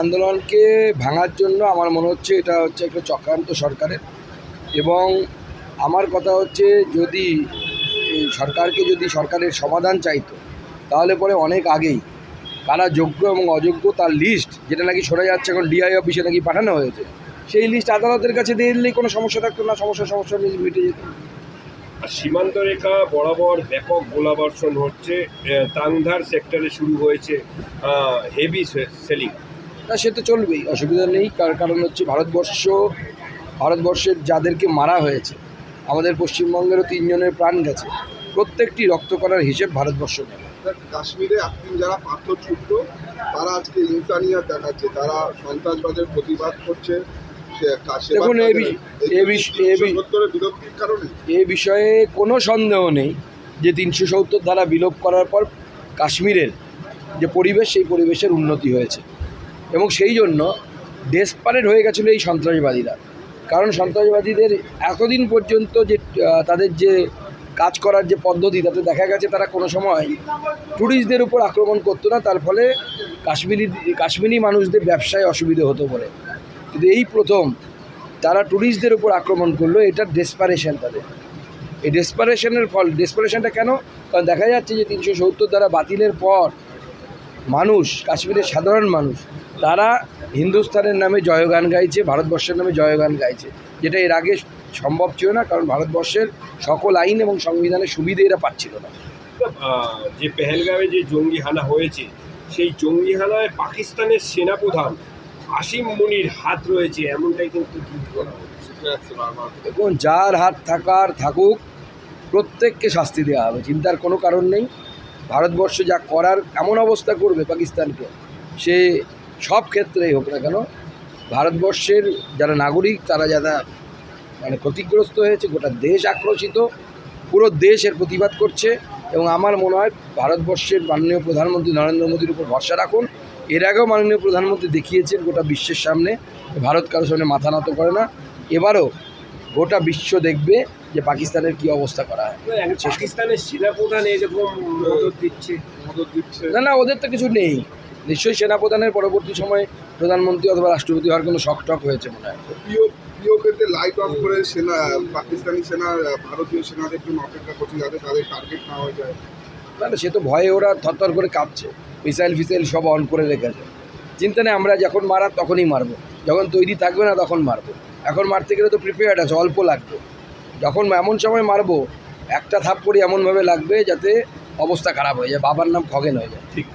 আন্দোলনকে ভাঙার জন্য আমার মনে হচ্ছে এটা হচ্ছে একটা চক্রান্ত সরকারের। এবং আমার কথা হচ্ছে যদি সরকারকে যদি সরকারের সমাধান চাইতো, তাহলে পরে অনেক আগেই কারা যোগ্য এবং অযোগ্য তার লিস্ট যেটা নাকি শোনা যাচ্ছে এখন ডিআই অফিসে নাকি পাঠানো হয়েছে, সেই লিস্ট আদালতের কাছে দিয়ে দিলেই কোনো সমস্যা থাকতো না, সমস্যা সমস্যা মিটে যেত। আর সীমান্ত রেখা বরাবর ব্যাপক গোলাবর্ষণ হচ্ছে তাংধার সেক্টরে শুরু হয়েছে হেভি সেলিং তা সে তো চলবেই। অসুবিধা নেই কার কারণ হচ্ছে ভারতবর্ষ ভারতবর্ষের যাদেরকে মারা হয়েছে আমাদের পশ্চিমবঙ্গেরও তিনজনের প্রাণ গেছে প্রত্যেকটি রক্ত করার হিসেব ভারতবর্ষ নেবে কাশ্মীরে একদিন যারা পাথর ছুটতো তারা আজকে ইনসানিয়াত দেখাচ্ছে তারা সন্ত্রাসবাদের প্রতিবাদ করছে দেখুন, এ বিষয়ে কোনো সন্দেহ নেই যে তিনশো সত্তর ধারা বিলোপ করার পর কাশ্মীরের যে পরিবেশ সেই পরিবেশের উন্নতি হয়েছে। এবং সেই জন্য ডেসপারেট হয়ে গেছিল এই সন্ত্রাসবাদীরা। কারণ সন্ত্রাসবাদীদের এতদিন পর্যন্ত যে তাদের যে কাজ করার যে পদ্ধতি, তাতে দেখা গেছে তারা কোনো সময় ট্যুরিস্টদের উপর আক্রমণ করতো না, তার ফলে কাশ্মীরি কাশ্মীরি মানুষদের ব্যবসায় অসুবিধে হতো বলে। কিন্তু এই প্রথম তারা ট্যুরিস্টদের উপর আক্রমণ করল, এটা ডেসপারেশন তাদের। এই ডেসপারেশনের ফল ডেসপারেশনটা কেন? কারণ দেখা যাচ্ছে যে তিনশো সত্তর দ্বারা বাতিলের পর মানুষ কাশ্মীরের সাধারণ মানুষ তারা হিন্দুস্তানের নামে জয়গান গাইছে ভারতবর্ষের নামে জয়গান গাইছে। যেটা এর আগে সম্ভব ছিল না কারণ ভারতবর্ষের সকল আইন এবং সংবিধানের সুবিধে এরা পাচ্ছিল না। যে পেহেলগাঁওয়ে যে জঙ্গি হানা হয়েছে সেই জঙ্গি হানায় পাকিস্তানের সেনাপ্রধান আসিম মুনির হাত রয়েছে এমনটাই কিন্তু দেখুন যার হাত থাকার থাকুক প্রত্যেককে শাস্তি দেওয়া হবে চিন্তার কোনো কারণ নেই। ভারতবর্ষ যা করার এমন অবস্থা করবে পাকিস্তানকে, সে সব ক্ষেত্রেই হোক না কেন, ভারতবর্ষের যারা নাগরিক, তারা যারা মানে ক্ষতিগ্রস্ত হয়েছে, গোটা দেশ আক্রোশিত, পুরো দেশ এর প্রতিবাদ করছে এবং আমার মনে হয় ভারতবর্ষের মাননীয় প্রধানমন্ত্রী নরেন্দ্র মোদীর উপর ভরসা রাখুন। এর আগেও মাননীয় প্রধানমন্ত্রী দেখিয়েছেন গোটা বিশ্বের সামনে, ভারত কারোর সামনে মাথা নত করে না। এবারও গোটা বিশ্ব দেখবে যে পাকিস্তানের কি অবস্থা করা হয়। পাকিস্তানের সেনাপ্রধান এরকম মদত দিচ্ছে মদত দিচ্ছে। না না ওদের তো কিছু নেই। নিশ্চয়ই সেনাপ্রধানের পরবর্তী সময়ে প্রধানমন্ত্রী অথবা রাষ্ট্রপতি হওয়ার কোনো শখ টক হয়েছে মনে হয়। প্রিয় প্রিয় ক্ষেত্রে লাইট অফ করে সেনা পাকিস্তানি সেনা ভারতীয় সেনাদের জন্য অপেক্ষা করছে যাতে তাদের টার্গেট না হয়ে যায়। না সে তো ভয়ে ওরা থরথর করে কাঁপছে। মিসাইল ফিসাইল সব অন করে রেখেছে। চিন্তা নেই আমরা যখন মারার তখনই মারবো। যখন তৈরি থাকবে না তখন মারবো। এখন মারতে গেলে তো প্রিপেয়ার্ড আছে, অল্প লাগবে। যখন এমন সময় মারবো, একটা থাপ করে এমনভাবে লাগবে যাতে অবস্থা খারাপ হয়ে যায়, বাবার নাম খগেন হয়ে যায়। ঠিক।